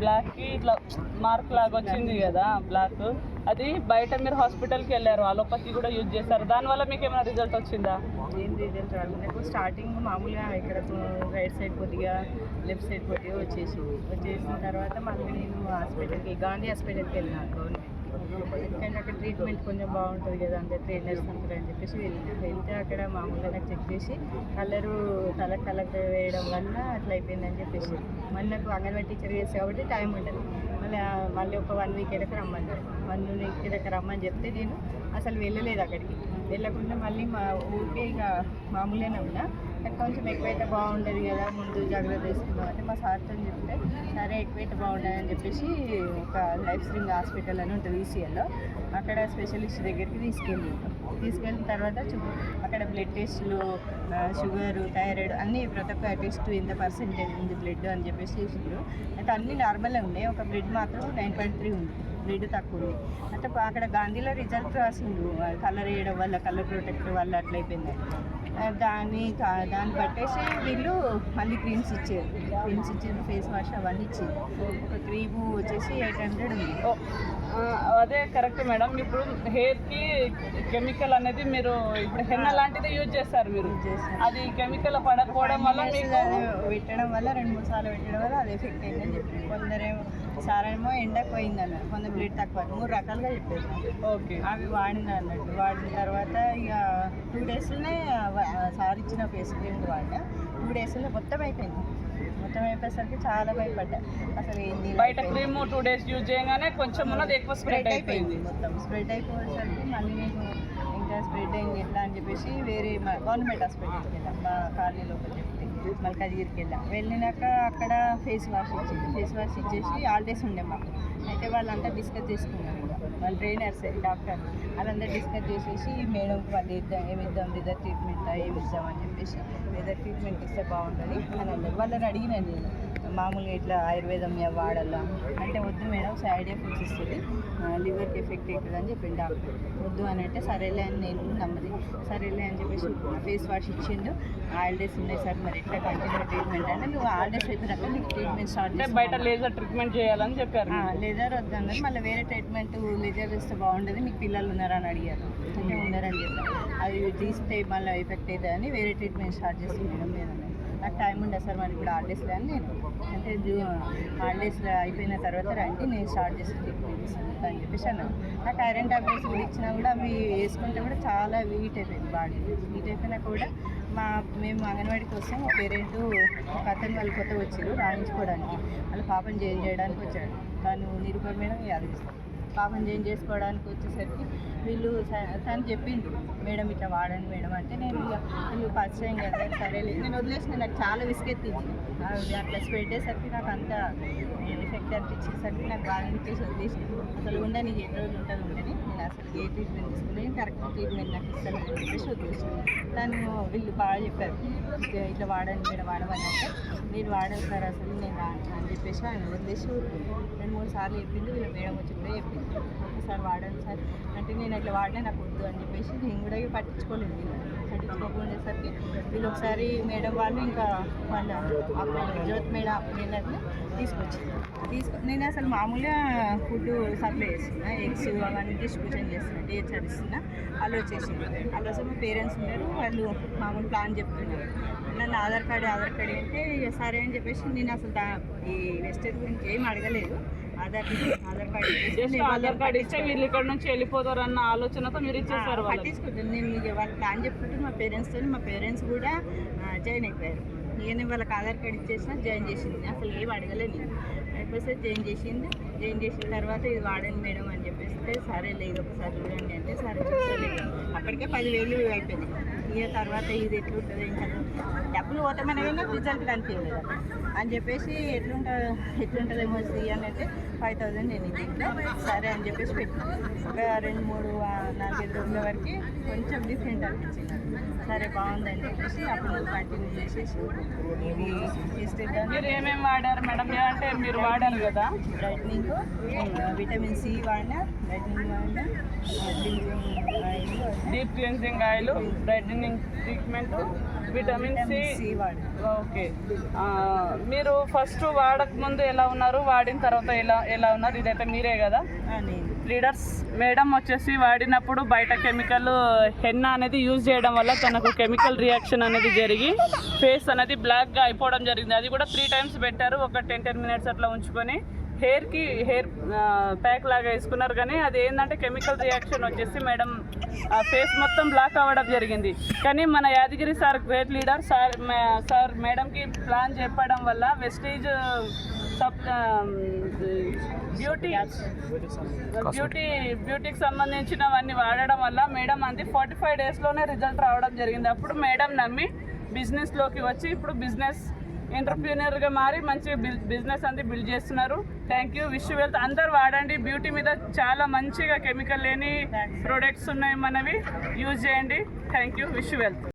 బ్లాక్కి ఇట్లా మార్క్ లాగా వచ్చింది కదా బ్లాక్ అది బయట మీరు హాస్పిటల్కి వెళ్ళారు అలోపతి కూడా యూజ్ చేశారు. దానివల్ల మీకు ఏమైనా రిజల్ట్ వచ్చిందా? ఏం రిజల్ట్ రాలేదు. నాకు స్టార్టింగ్ మామూలుగా ఇక్కడ రైట్ సైడ్ కొద్దిగా లెఫ్ట్ సైడ్ కొద్దిగా వచ్చేసి వచ్చేసిన తర్వాత మళ్ళీ నేను హాస్పిటల్కి గాంధీ హాస్పిటల్కి వెళ్ళినా గవర్నమెంట్. ఎందుకంటే అక్కడ ట్రీట్మెంట్ కొంచెం బాగుంటుంది కదా అంటే ట్రైనర్స్ ఉంటారు అని చెప్పేసి వెళ్ళిన వెళ్తే అక్కడ మామూలుగా చెక్ చేసి కలరు తల కలర్ వేయడం వల్ల అట్లా అయిపోయిందని చెప్పేసి. మళ్ళీ నాకు అంగన్వాడీ టీచర్ చేసి కాబట్టి టైం ఉంటుంది. మళ్ళీ మళ్ళీ ఒక వన్ వీక్ ఎడక రమ్మన్నారు వన్ వీక్ ఎడక రమ్మని చెప్తే నేను అసలు వెళ్ళలేదు అక్కడికి. వెళ్ళకుండా మళ్ళీ మా ఊరికే ఇక మామూలుగానే ఉన్నా. కానీ కొంచెం ఎక్కువైతే బాగుండదు కదా ముందు జాగ్రత్త తీసుకుందాం అంటే మా సార్తో చెప్తే సరే ఎక్కువైతే బాగుండదు అని చెప్పేసి ఒక లైఫ్ స్ప్రింగ్ హాస్పిటల్ అని ఉంటుంది ఈసీఎల్లో. అక్కడ స్పెషలిస్ట్ దగ్గరికి తీసుకెళ్ళి తీసుకెళ్ళిన తర్వాత చూ అక్కడ బ్లడ్ టెస్ట్లు షుగర్ థైరాయిడ్ అన్నీ ప్రతి ఒక్క టెస్ట్ ఎంత పర్సెంటేజ్ ఉంది బ్లడ్ అని చెప్పేసి చేసిండ్రు. అయితే అన్నీ నార్మల్గా ఉన్నాయి ఒక బ్లడ్ మాత్రం నైన్ పాయింట్ త్రీ ఉంది. బ్లడ్ తక్కువ ఉంది. అంటే అక్కడ గాంధీలో రిజల్ట్ రాసిండు కలర్ వేయడం వల్ల కలర్ ప్రొటెక్టర్ వల్ల అట్లయిపోయింది ఆ, దాన్ని బట్టేసి వీళ్ళు మళ్ళీ క్రీమ్స్ ఇచ్చారు. క్రీమ్స్ ఇచ్చారు ఫేస్ వాష్ అవన్నీ ఇచ్చారు. ఒక క్రీము వచ్చేసి ఎయిట్ హండ్రెడ్ ఉంది. అదే కరెక్ట్ మేడం. ఇప్పుడు హెయిర్కి కెమికల్ అనేది మీరు ఇప్పుడు హెన్న లాంటిది యూజ్ చేస్తారు మీరు. అది కెమికల్ పడకపోవడం వల్ల మీకు పెట్టడం వల్ల రెండు మూడు సార్లు పెట్టడం వల్ల అది ఎఫెక్ట్ అయిందని చెప్పారు. కొందరేమో సారేమో ఎండకు పోయింది అన్నారు కొందరు బ్లడ్ తక్కువ మూడు రకాలుగా చెప్పారు. ఓకే. అవి వాడిన అన్నట్టు. వాడిన తర్వాత ఇక టూ డేస్లోనే సార్ ఇచ్చిన ఫేస్ క్రీమ్ వాడినా. టూ డేస్లో మొత్తం అయిపోయింది. మొత్తం అయిపోయేసరికి చాలా భయపడ్డా. అసలు ఏంది బయట. క్రీమ్ టూ డేస్ యూజ్ చేయగానే కొంచెం ఉన్నది ఎక్కువ స్ప్రెడ్ అయిపోయింది మొత్తం. స్ప్రెడ్ అయిపోయేసరికి మళ్ళీ నేను ఇంకా స్ప్రెడ్ అయింది ఎట్లా అని చెప్పేసి వేరే గవర్నమెంట్ హాస్పిటల్కి వెళ్ళాం. మా కాలనీలో ఒక చెప్తే మల్కాజ్గిరికి వెళ్ళాం వెళ్ళినాక అక్కడ ఫేస్ వాష్ ఇచ్చింది. ఫేస్ వాష్ ఇచ్చేసి హాలిడేస్ ఉండే మాకు. అయితే వాళ్ళంతా డిస్కస్ చేసుకున్నారు వాళ్ళు వాళ్ళ ట్రైనర్స్ డాక్టర్ వాళ్ళంతా డిస్కస్ చేసేసి మేడం వాళ్ళు ఇద్దాం ఏమి ఇద్దాం రిజర్ ట్రీట్మెంట్ ఏమి ఇద్దాం అని చెప్పేసి రిజర్ ట్రీట్మెంట్ ఇస్తే బాగుంటుంది అని అన్నారు. వాళ్ళని అడిగినాను నేను. మామూలుగా ఇట్లా ఆయుర్వేదం వాడాలా. అంటే వద్దు మేడం సైడ్ ఎఫెక్ట్స్ ఇస్తుంది. లివర్కి ఎఫెక్ట్ అవుతుంది అని చెప్పిండు డాక్టర్. వద్దు అని అంటే సరేలే అని నేను నమ్మది. సరేలే అని చెప్పేసి ఫేస్ వాష్ ఇచ్చిండు. హాలిడేస్ ఉన్నాయి సార్ మరి ఎట్లా కంటిన్యూ ట్రీట్మెంట్ అంటే నువ్వు హాలిడేస్ అయిపోయినాక నీకు ట్రీట్మెంట్ స్టార్ట్ బయట లేజర్ ట్రీట్మెంట్ చేయాలని చెప్పారు లేజర్ వద్దన్నారు మళ్ళీ వేరే ట్రీట్మెంట్ లేజర్ ఇస్తే బాగుండదు. మీకు పిల్లలు ఉన్నారని అడిగారు. అంటే ఉన్నారని చెప్పారు. అది తీస్తే మళ్ళీ ఎఫెక్ట్ అవుతుంది అని వేరే ట్రీట్మెంట్ స్టార్ట్ చేస్తున్నాను నేను అన్నాను. నాకు టైం ఉండదు సార్ మరి ఇప్పుడు హాలిడేస్లో అని నేను అంటే హాలిడేస్ అయిపోయిన తర్వాత రండి నేను స్టార్ట్ చేసి ట్రీట్మెంట్ ఇస్తాను అని చెప్పేసి అన్నాను. నాకు ఐరన్ టాబ్లెట్స్ కూడా ఇచ్చినా కూడా అవి వేసుకుంటే కూడా చాలా వీట్ అయిపోయింది బాడీ. వీట్ అయిపోయినా కూడా మా మేము అంగన్వాడికి కోసం మా పేరెంట్ ఒక అతను వాళ్ళు కొత్త వచ్చారు రాయించుకోవడానికి. వాళ్ళ పాపని జాయిన్ చేయడానికి వచ్చాడు. తను నిరుపమైన మేడం పాపం చేంజ్ చేసుకోవడానికి వచ్చేసరికి వీళ్ళు తను చెప్పిండు మేడం ఇట్లా వాడండి మేడం అంటే నేను వీళ్ళు ఫస్ట్ టైం కదా సరేలే. నేను వదిలేసిన నాకు చాలా విసుకెత్తింది అది అట్లా పెట్టేసరికి నాకు అంత ఎఫెక్ట్ అనిపించేసరికి నాకు బాగా అనిపించేసి వదిలేసి అసలు ఉండని ఎన్ని రోజులు ఉంటుంది? అసలు ఏ ట్రీట్మెంట్ తీసుకుని కరెక్ట్ ట్రీట్మెంట్ నాకు ఇస్తాను అని చెప్పేసి వదిలేసాను తను వీళ్ళు బాగా చెప్పారు. ఇట్లా వాడండి మేడం వాడమని అంటే నేను వాడను సార్ అసలు నేను రాను అని చెప్పేసి ఆయన వదిలేసి రెండు మూడు సార్లు చెప్పింది వీళ్ళ మేడం వచ్చి కూడా చెప్పింది. సార్ వాడండి సార్. అంటే నేను ఇట్లా వాడినా నాకు వద్దు అని చెప్పేసి నేను కూడా పట్టించుకోలేదు వీళ్ళని. పట్టించుకోకపోయేసరికి వీళ్ళు ఒకసారి మేడం వాళ్ళు ఇంకా వాళ్ళ జ్యోతి మేడం అప్పుడు తీసుకొచ్చి తీసుకు నేను అసలు మామూలుగా ఫుడ్ సప్లై చేస్తున్నా ఎగ్స్ అవన్నీ డిస్ట్రిబ్యూషన్ చేస్తున్నా డే ఇస్తున్నా వాళ్ళు వచ్చేసింది వాళ్ళు అసలు మా పేరెంట్స్ ఉన్నారు వాళ్ళు మామూలు ప్లాన్ చెప్తున్నారు. నన్ను ఆధార్ కార్డు ఆధార్ కార్డు అంటే సరే అని చెప్పేసి నేను అసలు ఈ వెస్టేజ్ గురించి ఏం అడగలేదు. ఆధార్ ఆధార్ కార్డు ఇచ్చేసి జస్ట్ నేను ఆధార్ కార్డ్ ఇస్తే వీళ్ళు ఇక్కడ నుంచి వెళ్ళిపోతారు అన్న ఆలోచనతో మీరు ఇచ్చేసారు పట్టించుకుంటాను నేను మీకు వాళ్ళ ప్లాన్ చెప్పుకుంటే మా పేరెంట్స్తో మా పేరెంట్స్ కూడా జాయిన్ అయిపోయారు. నేను వాళ్ళకి ఆధార్ కార్డ్ ఇచ్చేసిన జాయిన్ చేసింది. అసలు ఏం అడగలేదు అయిపోతే జాయిన్ చేసింది. జాయిన్ చేసిన తర్వాత ఇది వాడండి మేడం అని చెప్పేస్తే సరే లేదు ఒకసారి చూడండి అంటే సరే చూస్తలేదు అప్పటికే పదివేలు అయిపోయింది. ఇక తర్వాత ఇది ఎట్లుంటుంది ఇంకా డబ్బులు పోతామని కానీ రిజల్ట్ కనిపించలేదు. అని చెప్పేసి ఎట్లుంటుంది ఎట్లుంటుందేమో అని అంటే ఫైవ్ థౌజండ్ నేను సరే అని చెప్పేసి పెట్టినాను ఒక రెండు మూడు నాలుగైదు రోజుల వరకు కొంచెం డిఫరెంట్ అనిపించింది. సరే బాగుందని చెప్పేసి అప్పుడు కంటిన్యూ చేసేసి మీరు ఏమేమి వాడారు మేడం? అంటే మీరు వాడారు కదా? బ్రైట్నింగ్ విటమిన్ సి వాడినా బ్రైట్నింగ్ వాడినా. Deep cleansing oil brightening treatment vitamin C okay. మీరు ఫస్ట్ వాడక ముందు ఎలా ఉన్నారు? వాడిన తర్వాత ఎలా ఎలా ఉన్నారు? ఇదైతే మీరే కదా? లీడర్స్ మేడం వచ్చేసి వాడినప్పుడు బయట కెమికల్ హెన్న అనేది యూజ్ చేయడం వల్ల తనకు కెమికల్ రియాక్షన్ అనేది జరిగి ఫేస్ అనేది బ్లాక్గా అయిపోవడం జరిగింది. అది కూడా త్రీ టైమ్స్ పెట్టారు. ఒక టెన్ టెన్ మినిట్స్ అట్లా ఉంచుకొని హెయిర్కి హెయిర్ ప్యాక్ లాగా వేసుకున్నారు కానీ అది ఏంటంటే కెమికల్ రియాక్షన్ వచ్చేసి మేడం ఫేస్ మొత్తం బ్లాక్ అవ్వడం జరిగింది. కానీ మన Yadagiri sir great leader sir sir మేడంకి ప్లాన్ చెప్పడం వల్ల వెస్టేజ్ సబ్ బ్యూటీ బ్యూటీ బ్యూటీకి సంబంధించినవన్నీ వాడడం వల్ల మేడం అంది ఫార్టీ ఫైవ్ డేస్లోనే రిజల్ట్ రావడం జరిగింది. అప్పుడు మేడం నమ్మి బిజినెస్లోకి వచ్చి ఇప్పుడు బిజినెస్ ఎంటర్ప్రీనర్గా మారి మంచి బిజినెస్ అంది బిల్డ్ చేస్తున్నారు. Thank you. Wish wealth. అందరు వాడండి. బ్యూటీ మీద చాలా మంచిగా కెమికల్ లేని ప్రొడక్ట్స్ ఉన్నాయి మనవి. యూజ్ చేయండి. Thank you. Wish wealth.